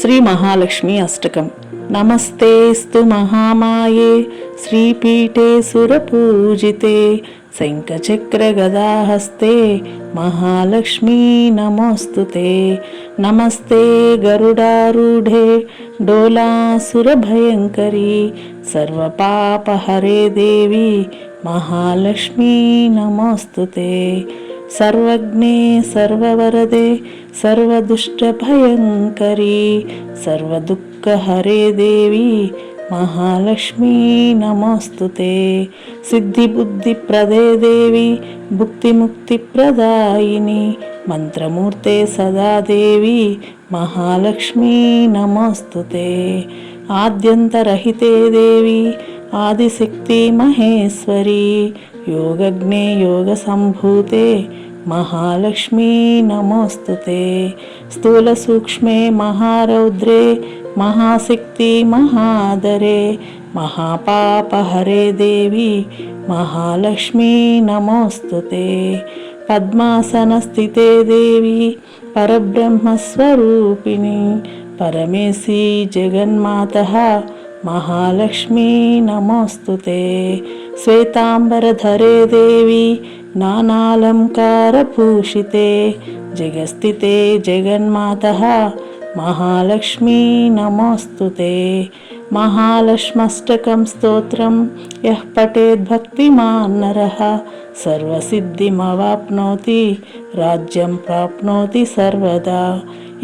శ్రీ మహాలక్ష్మి అష్టకం. నమస్తేస్తు మహామాయే శ్రీపీఠే సురపూజితే శంఖచక్రగదాహస్తే మహాలక్ష్మీ నమోస్తుతే. నమస్తే గరుడారూఢే డోలాసురభయంకరీ సర్వపాపహరే దేవి మహాలక్ష్మీ నమోస్తుతే. సర్వజ్ఞే సర్వవరదే సర్వదుష్టభయంకరీ సర్వదుఃఖహరే దేవి మహాలక్ష్మీ నమోస్తుతే. సిద్ధిబుద్ధిప్రదే దేవి భుక్తిముక్తిప్రదాయిని మంత్రమూర్తే సదాదేవి మహాలక్ష్మీ నమోస్తుతే. ఆద్యంతరహితే దేవి ఆదిశక్తి మహేశ్వరి యోగజ్ఞే యోగ సంభూతే మహాలక్ష్మీ నమోస్తుతే. స్థూల సూక్ష్మే మహారౌద్రే మహాశక్తి మహాదరే. మహాపాపహరే దేవి మహాలక్ష్మీ నమోస్తుతే. పద్మాసనస్థితే దేవి పరబ్రహ్మస్వరూపిణి. పరమేశీ జగన్మాత మహాలక్ష్మీ నమోస్తుతే. శ్వేతాంబరధరే దేవి నానాలంకారభూషితే. జగస్థితే జగన్మాత మహాలక్ష్మీ నమోస్తుతే. మహాలక్ష్మష్టకం స్తోత్రం యః పఠేద్భక్తిమాన్ నరः సర్వసిద్ధిమవాప్నోతి రాజ్యం ప్రాప్నోతి సర్వదా.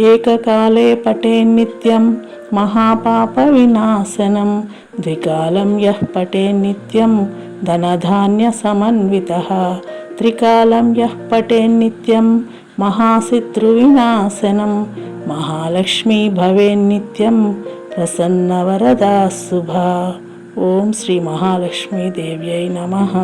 ఏకకాలే పటే నిత్యం మహాపాప వినాశనం. ద్వికాలం యః పటే నిత్యం ధనధాన్య సమన్విత. త్రికాలం యః పటే పఠేన్నిత్యం మహాశత్రువినాశనం మహాలక్ష్మీ భవే భవేన్నిత్యం ప్రసన్నవరదా శుభ ఓం శ్రీ మహాలక్ష్మీదేవ్యై నమః.